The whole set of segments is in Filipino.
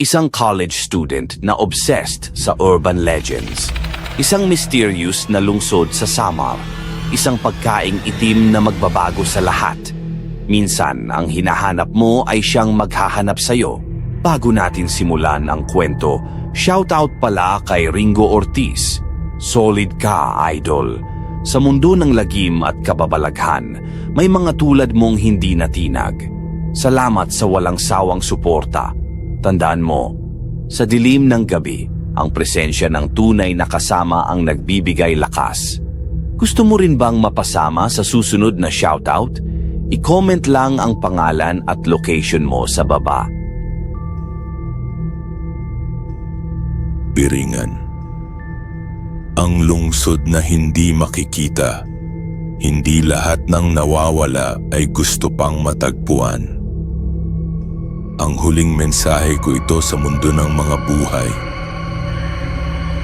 Isang college student na obsessed sa urban legends. Isang mysterious na lungsod sa Samar. Isang pagkaing itim na magbabago sa lahat. Minsan, ang hinahanap mo ay siyang maghahanap sa'yo. Bago natin simulan ang kwento, shoutout pala kay Ringo Ortiz. Solid ka, idol. Sa mundo ng lagim at kababalaghan, may mga tulad mong hindi natinag. Salamat sa walang sawang suporta. Tandaan mo, sa dilim ng gabi, ang presensya ng tunay na kasama ang nagbibigay lakas. Gusto mo rin bang mapasama sa susunod na shoutout? I-comment lang ang pangalan at location mo sa baba. Biringan. Ang lungsod na hindi makikita. Hindi lahat ng nawawala ay gusto pang matagpuan. Ang huling mensahe ko ito sa mundo ng mga buhay.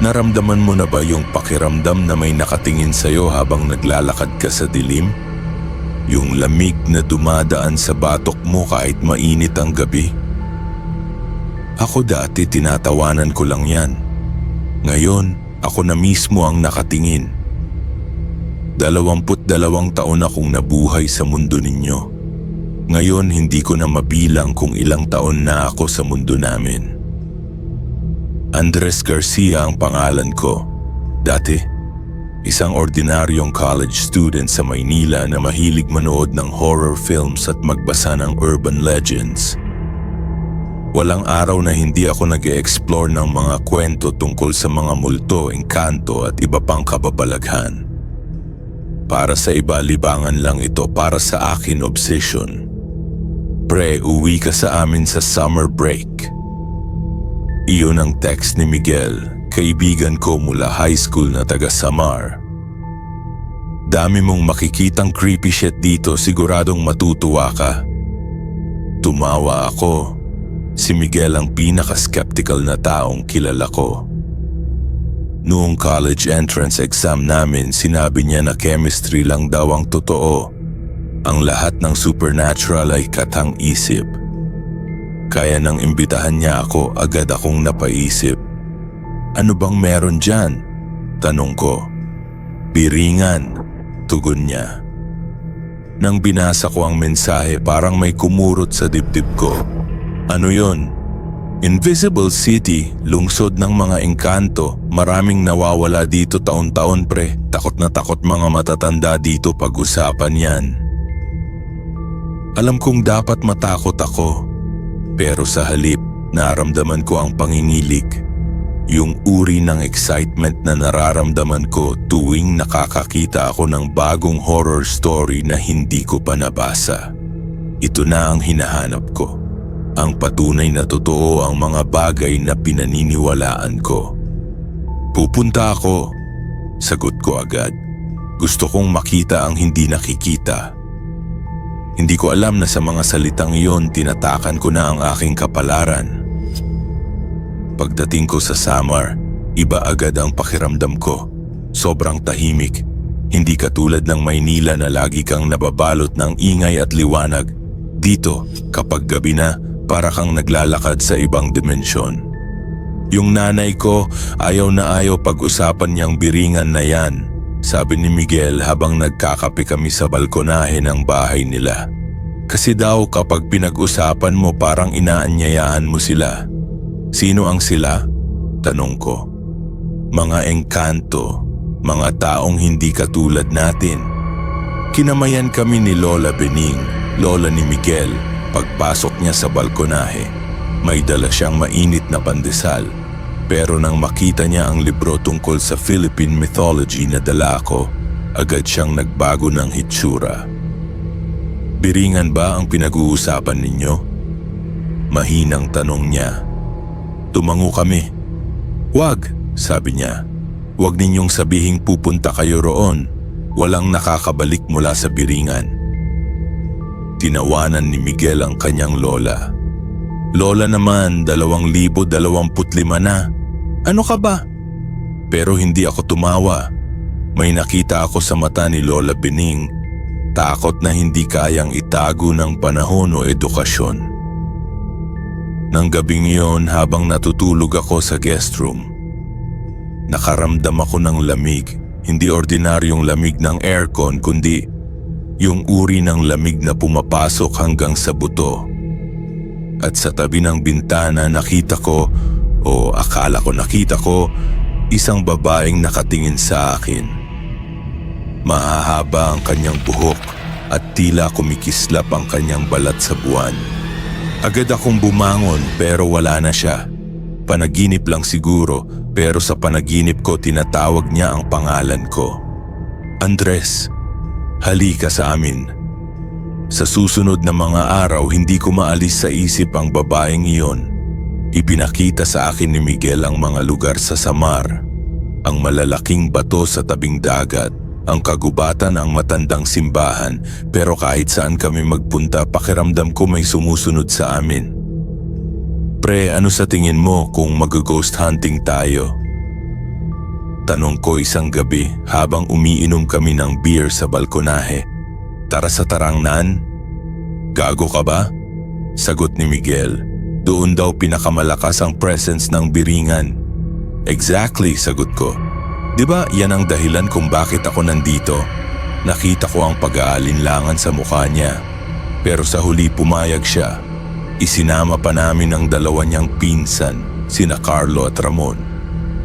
Naramdaman mo na ba yung pakiramdam na may nakatingin sa'yo habang naglalakad ka sa dilim? Yung lamig na dumadaan sa batok mo kahit mainit ang gabi? Ako dati tinatawanan ko lang yan. Ngayon, ako na mismo ang nakatingin. Dalawamput dalawang taon akong nabuhay sa mundo ninyo. Ngayon, hindi ko na mabilang kung ilang taon na ako sa mundo namin. Andres Garcia ang pangalan ko. Dati, isang ordinaryong college student sa Maynila na mahilig manood ng horror films at magbasa ng urban legends. Walang araw na hindi ako nag explore ng mga kwento tungkol sa mga multo, engkanto at iba pang kababalaghan. Para sa iba, libangan lang ito para sa akin obsession. Pre, uwi ka sa amin sa summer break. Iyon ang text ni Miguel, kaibigan ko mula high school na taga Samar. Dami mong makikitang creepy shit dito, siguradong matutuwa ka. Tumawa ako. Si Miguel ang pinaka-skeptical na taong kilala ko. Noong college entrance exam namin, sinabi niya na chemistry lang daw ang totoo. Ang lahat ng supernatural ay katang isip. Kaya nang imbitahan niya ako, agad akong napaisip. Ano bang meron dyan? Tanong ko. Biringan, tugon niya. Nang binasa ko ang mensahe, parang may kumurot sa dibdib ko. Ano yon? Invisible City, lungsod ng mga engkanto, maraming nawawala dito taon-taon pre. Takot na takot mga matatanda dito pag-usapan yan. Alam kong dapat matakot ako, pero sa halip, naramdaman ko ang pangingilig. Yung uri ng excitement na nararamdaman ko tuwing nakakakita ako ng bagong horror story na hindi ko pa nabasa. Ito na ang hinahanap ko. Ang patunay na totoo ang mga bagay na pinaniniwalaan ko. Pupunta ako. Sagot ko agad. Gusto kong makita ang hindi nakikita. Hindi ko alam na sa mga salitang iyon tinatakan ko na ang aking kapalaran. Pagdating ko sa Samar, iba agad ang pakiramdam ko. Sobrang tahimik. Hindi katulad ng Maynila na lagi kang nababalot ng ingay at liwanag. Dito, kapag gabi na, para kang naglalakad sa ibang dimensyon. Yung nanay ko, ayaw na ayaw pag-usapan niyang biringan na yan. Sabi ni Miguel habang nagkakape kami sa balkonahe ng bahay nila. Kasi daw kapag pinag-usapan mo parang inaanyayahan mo sila. Sino ang sila? Tanong ko. Mga engkanto, mga taong hindi katulad natin. Kinamayan kami ni Lola Bening, Lola ni Miguel, pagpasok niya sa balkonahe. May dala siyang mainit na pandesal. Pero nang makita niya ang libro tungkol sa Philippine mythology na dala ko, agad siyang nagbago ng hitsura. Biringan ba ang pinag-uusapan ninyo? Mahinang tanong niya. Tumango kami. Wag, sabi niya. Huwag ninyong sabihing pupunta kayo roon. Walang nakakabalik mula sa biringan. Tinawanan ni Miguel ang kanyang lola. Lola naman, 2025 na. Ano ka ba? Pero hindi ako tumawa. May nakita ako sa mata ni Lola Bening. Takot na hindi kayang itago ng panahon o edukasyon. Nang gabing iyon habang natutulog ako sa guest room, nakaramdam ako ng lamig. Hindi ordinaryong lamig ng aircon kundi yung uri ng lamig na pumapasok hanggang sa buto. At sa tabi ng bintana nakita ko o akala ko nakita ko isang babaeng nakatingin sa akin. Mahahaba ang kanyang buhok at tila kumikislap ang kanyang balat sa buwan. Agad akong bumangon pero wala na siya. Panaginip lang siguro pero sa panaginip ko tinatawag niya ang pangalan ko. Andres, halika sa amin. Sa susunod na mga araw hindi ko maalis sa isip ang babaeng iyon. Ipinakita sa akin ni Miguel ang mga lugar sa Samar, ang malalaking bato sa tabing dagat, ang kagubatan ang matandang simbahan pero kahit saan kami magpunta pakiramdam ko may sumusunod sa amin. Pre, ano sa tingin mo kung mag-ghost hunting tayo? Tanong ko isang gabi habang umiinom kami ng beer sa balkonahe. Tara sa tarangnan? Gago ka ba? Sagot ni Miguel. Doon daw pinakamalakas ang presence ng biringan. Exactly, sagot ko. Di ba yan ang dahilan kung bakit ako nandito? Nakita ko ang pag-aalinlangan sa mukha niya. Pero sa huli pumayag siya. Isinama pa namin ang dalawa niyang pinsan, sina Carlo at Ramon.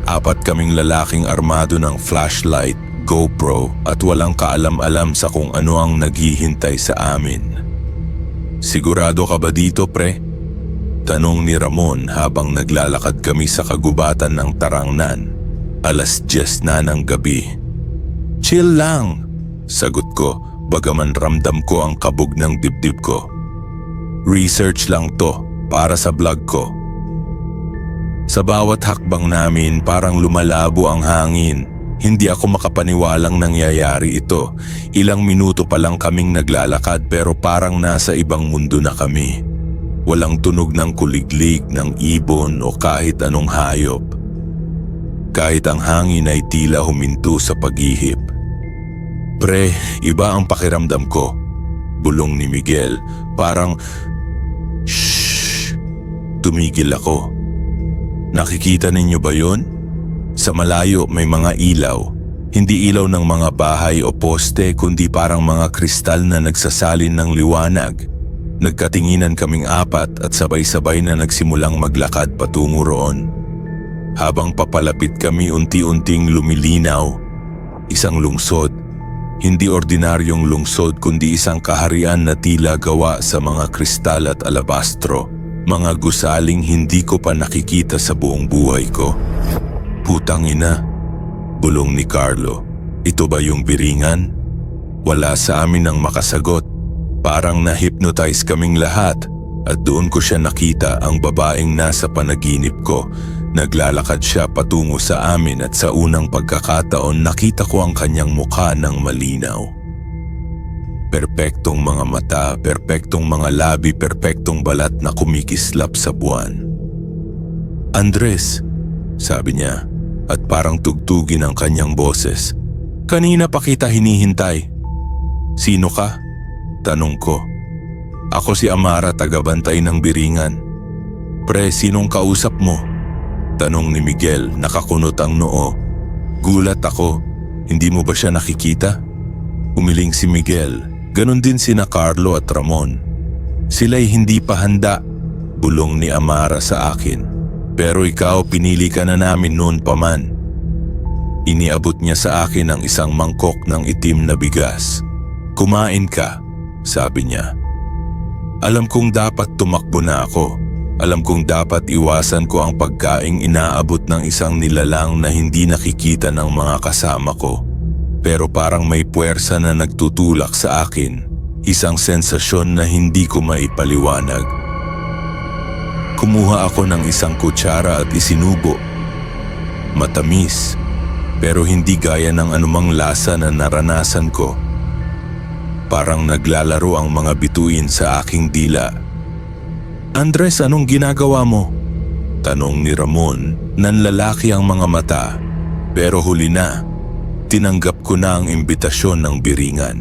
Apat kaming lalaking armado ng flashlight, GoPro at walang kaalam-alam sa kung ano ang naghihintay sa amin. Sigurado ka ba dito, pre? Tanong ni Ramon habang naglalakad kami sa kagubatan ng tarangnan. Alas 10 na ng gabi. Chill lang, sagot ko bagaman ramdam ko ang kabog ng dibdib ko. Research lang to para sa vlog ko. Sa bawat hakbang namin parang lumalabo ang hangin. Hindi ako makapaniwalang nangyayari ito. Ilang minuto pa lang kaming naglalakad pero parang nasa ibang mundo na kami. Walang tunog ng kuliglig ng ibon o kahit anong hayop. Kahit ang hangin ay tila huminto sa paghihip. Pre, iba ang pakiramdam ko. Bulong ni Miguel, parang Shh! Tumigil ako. Nakikita ninyo ba yon? Sa malayo may mga ilaw. Hindi ilaw ng mga bahay o poste kundi parang mga kristal na nagsasalin ng liwanag. Nagkatinginan kaming apat at sabay-sabay na nagsimulang maglakad patungo roon. Habang papalapit kami unti-unting lumilinaw, isang lungsod hindi ordinaryong lungsod kundi isang kaharian na tila gawa sa mga kristal at alabastro, mga gusaling hindi ko pa nakikita sa buong buhay ko. Putang ina, bulong ni Carlo. Ito ba yung biringan? Wala sa amin ang makasagot. Parang na-hypnotize kaming lahat at doon ko siya nakita ang babaeng nasa panaginip ko. Naglalakad siya patungo sa amin at sa unang pagkakataon nakita ko ang kanyang mukha ng malinaw. Perpektong mga mata, perpektong mga labi, perpektong balat na kumikislap sa buwan. Andres, sabi niya at parang tugtugin ang kanyang boses. Kanina pa kita hinihintay. Sino ka? Tanong ko. Ako si Amara tagabantay ng biringan. Pre, sinong kausap mo? Tanong ni Miguel, nakakunot ang noo. Gulat ako, hindi mo ba siya nakikita? Umiling si Miguel, ganon din sina Carlo at Ramon. Sila'y hindi pa handa, bulong ni Amara sa akin. Pero ikaw pinili ka na namin noon pa man. Iniabot niya sa akin ang isang mangkok ng itim na bigas. Kumain ka, sabi niya. Alam kong dapat tumakbo na ako. Alam kong dapat iwasan ko ang pagkaing inaabot ng isang nilalang na hindi nakikita ng mga kasama ko. Pero parang may puwersa na nagtutulak sa akin. Isang sensasyon na hindi ko maipaliwanag. Kumuha ako ng isang kutsara at isinubo. Matamis, pero hindi gaya ng anumang lasa na naranasan ko. Parang naglalaro ang mga bituin sa aking dila. Andres, anong ginagawa mo? Tanong ni Ramon, nanlalaki ang mga mata. Pero huli na, tinanggap ko na ang imbitasyon ng biringan.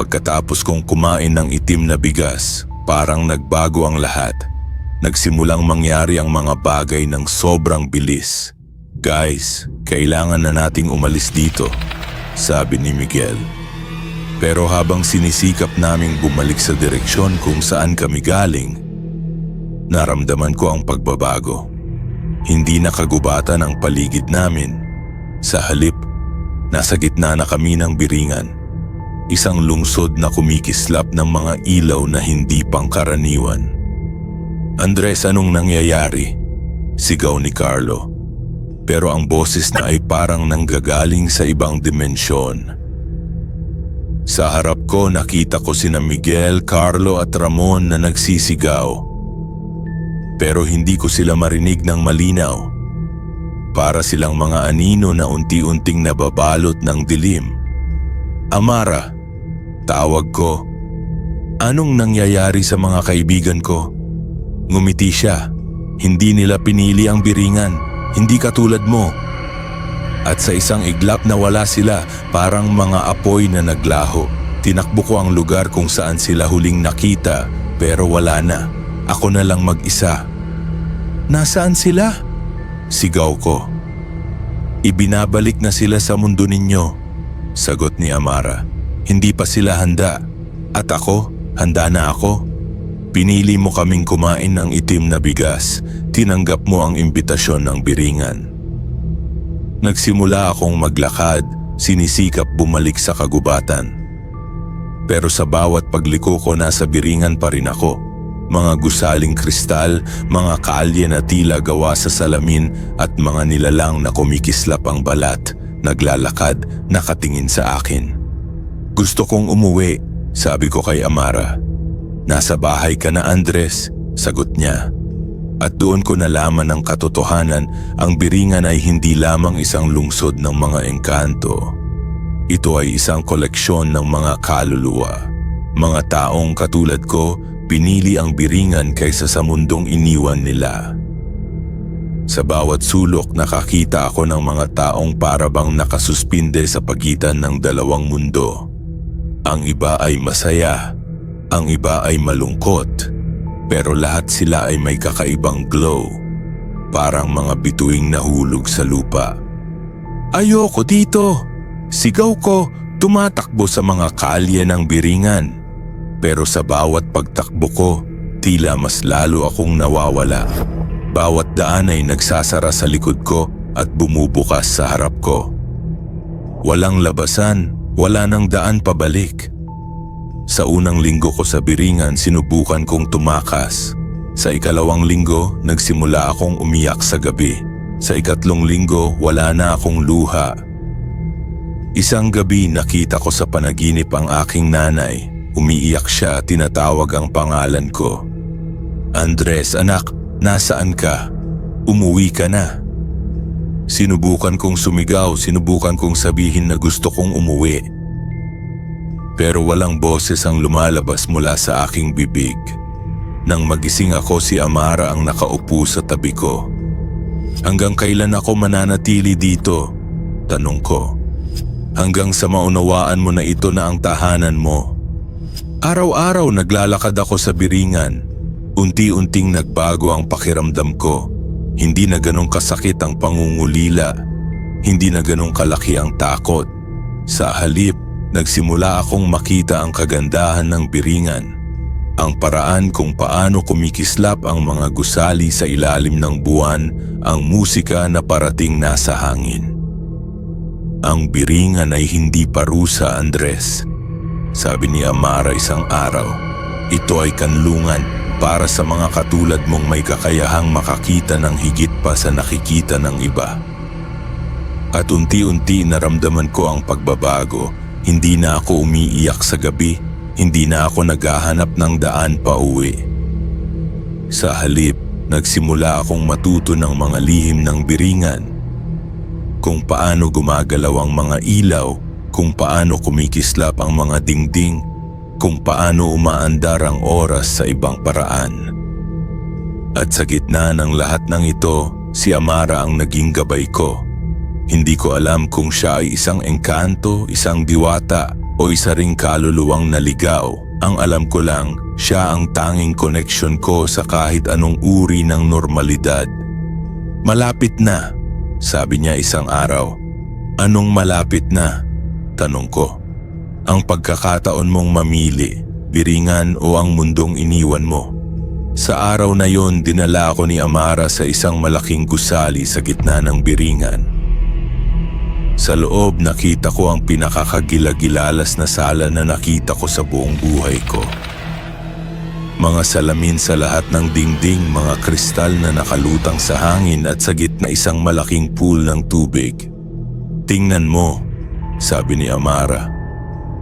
Pagkatapos kong kumain ng itim na bigas, parang nagbago ang lahat. Nagsimulang mangyari ang mga bagay ng sobrang bilis. Guys, kailangan na nating umalis dito, sabi ni Miguel. Pero habang sinisikap naming bumalik sa direksyon kung saan kami galing, naramdaman ko ang pagbabago. Hindi nakagubatan ang paligid namin. Sa halip, nasa gitna na kami ng biringan. Isang lungsod na kumikislap ng mga ilaw na hindi pangkaraniwan. Andres, anong nangyayari? Sigaw ni Carlo. Pero ang boses na ay parang nanggagaling sa ibang dimensyon. Sa harap ko nakita ko sina Miguel, Carlo at Ramon na nagsisigaw. Pero hindi ko sila marinig ng malinaw. Para silang mga anino na unti-unting nababalot ng dilim. Amara, tawag ko. Anong nangyayari sa mga kaibigan ko? Ngumiti siya. Hindi nila pinili ang biringan. Hindi katulad mo. At sa isang iglap na wala sila, parang mga apoy na naglaho. Tinakbo ko ang lugar kung saan sila huling nakita, pero wala na. Ako na lang mag-isa. Nasaan sila? Sigaw ko. Ibinabalik na sila sa mundo ninyo. Sagot ni Amara. Hindi pa sila handa. At ako, handa na ako. Pinili mo kaming kumain ng itim na bigas. Tinanggap mo ang imbitasyon ng biringan. Nagsimula akong maglakad, sinisikap bumalik sa kagubatan. Pero sa bawat pagliko ko nasa biringan pa rin ako. Mga gusaling kristal, mga kalye na tila gawa sa salamin at mga nilalang na kumikislap ang balat, naglalakad, nakatingin sa akin. Gusto kong umuwi, sabi ko kay Amara. Nasa bahay ka na Andres, sagot niya. At doon ko nalaman ng katotohanan ang biringan ay hindi lamang isang lungsod ng mga engkanto. Ito ay isang koleksyon ng mga kaluluwa. Mga taong katulad ko, pinili ang biringan kaysa sa mundong iniwan nila. Sa bawat sulok nakakita ako ng mga taong parabang nakasuspinde sa pagitan ng dalawang mundo. Ang iba ay masaya, ang iba ay malungkot, pero lahat sila ay may kakaibang glow, parang mga bituing nahulog sa lupa. Ayoko dito! Sigaw ko, tumatakbo sa mga kalye ng biringan. Pero sa bawat pagtakbo ko, tila mas lalo akong nawawala. Bawat daan ay nagsasara sa likod ko at bumubukas sa harap ko. Walang labasan, wala nang daan pabalik. Sa unang linggo ko sa biringan, sinubukan kong tumakas. Sa ikalawang linggo, nagsimula akong umiyak sa gabi. Sa ikatlong linggo, wala na akong luha. Isang gabi nakita ko sa panaginip ang aking nanay. Umiiyak siya, tinatawag ang pangalan ko. Andres, anak, nasaan ka? Umuwi ka na. Sinubukan kong sumigaw, sinubukan kong sabihin na gusto kong umuwi. Pero walang boses ang lumalabas mula sa aking bibig. Nang magising ako si Amara ang nakaupo sa tabi ko. Hanggang kailan ako mananatili dito? Tanong ko. Hanggang sa maunawaan mo na ito na ang tahanan mo. Araw-araw naglalakad ako sa biringan. Unti-unting nagbago ang pakiramdam ko. Hindi na ganong kasakit ang pangungulila. Hindi na ganong kalaki ang takot. Sa halip, nagsimula akong makita ang kagandahan ng biringan. Ang paraan kung paano kumikislap ang mga gusali sa ilalim ng buwan, ang musika na parating nasa hangin. Ang biringan ay hindi parusa, Andres. Sabi ni Amara isang araw, ito ay kanlungan para sa mga katulad mong may kakayahang makakita ng higit pa sa nakikita ng iba. At unti-unti naramdaman ko ang pagbabago. Hindi na ako umiiyak sa gabi, hindi na ako naghahanap ng daan pa uwi. Sa halip, nagsimula akong matuto ng mga lihim ng biringan. Kung paano gumagalaw ang mga ilaw, kung paano kumikislap ang mga dingding, kung paano umaandar ang oras sa ibang paraan. At sa gitna ng lahat ng ito, si Amara ang naging gabay ko. Hindi ko alam kung siya ay isang engkanto, isang diwata o isa ring kaluluwang naligaw. Ang alam ko lang, Siya ang tanging koneksyon ko sa kahit anong uri ng normalidad. Malapit na, sabi niya isang araw. Anong malapit na? Tanong ko. Ang pagkakataon mong mamili, biringan o ang mundong iniwan mo. Sa araw na yon, dinala ako ni Amara sa isang malaking gusali sa gitna ng biringan. Sa loob, nakita ko ang pinakakagilagilalas na sala na nakita ko sa buong buhay ko. Mga salamin sa lahat ng dingding, mga kristal na nakalutang sa hangin at sa gitna isang malaking pool ng tubig. Tingnan mo, sabi ni Amara.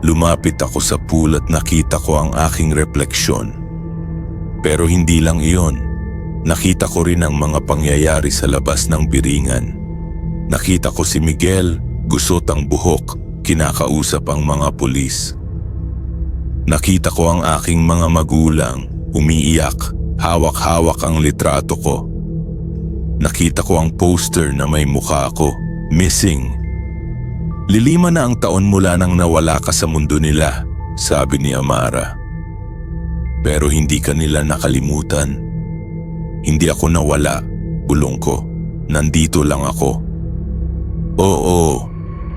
Lumapit ako sa pool at nakita ko ang aking refleksyon. Pero hindi lang iyon. Nakita ko rin ang mga pangyayari sa labas ng biringan. Nakita ko si Miguel, gusot ang buhok, kinakausap ang mga pulis. Nakita ko ang aking mga magulang, umiiyak, hawak-hawak ang litrato ko. Nakita ko ang poster na may mukha ko, missing. Lilima na ang taon mula nang nawala ka sa mundo nila, sabi ni Amara. Pero hindi ka nila nakalimutan. Hindi ako nawala, bulong ko. Nandito lang ako. Oo,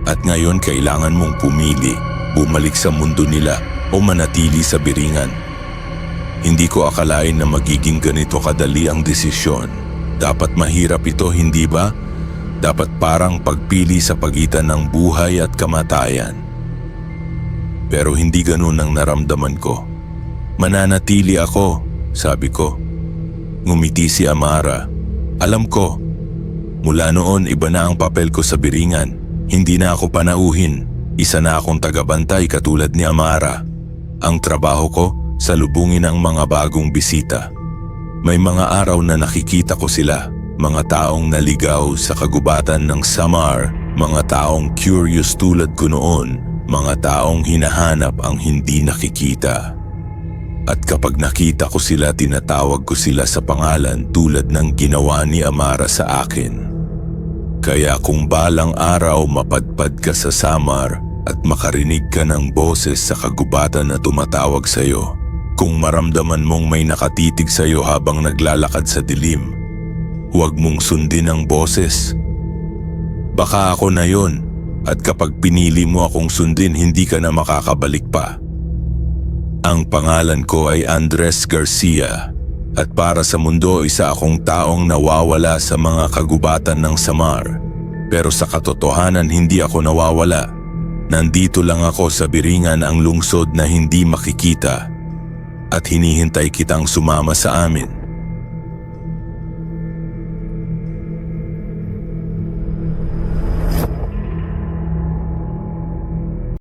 at ngayon kailangan mong pumili, bumalik sa mundo nila o manatili sa biringan. Hindi ko akalain na magiging ganito kadali ang desisyon. Dapat mahirap ito, hindi ba? Dapat parang pagpili sa pagitan ng buhay at kamatayan. Pero hindi ganun ang naramdaman ko. Mananatili ako, sabi ko. Ngumiti si Amara. Alam ko, mula noon iba na ang papel ko sa biringan. Hindi na ako panauhin. Isa na akong tagabantay katulad ni Amara. Ang trabaho ko, salubungin ang mga bagong bisita. May mga araw na nakikita ko sila, mga taong naligaw sa kagubatan ng Samar, mga taong curious tulad ko noon, mga taong hinahanap ang hindi nakikita. At kapag nakita ko sila, tinatawag ko sila sa pangalan tulad ng ginawa ni Amara sa akin. Kaya kung balang araw mapadpad ka sa Samar at makarinig ka ng boses sa kagubatan na tumatawag sa iyo, kung maramdaman mong may nakatitig sa iyo habang naglalakad sa dilim, huwag mong sundin ang boses. Baka ako na yon at kapag pinili mo akong sundin hindi ka na makakabalik pa. Ang pangalan ko ay Andres Garcia at para sa mundo isa akong taong nawawala sa mga kagubatan ng Samar. Pero sa katotohanan hindi ako nawawala. Nandito lang ako sa biringan ang lungsod na hindi makikita at hinihintay kitang sumama sa amin.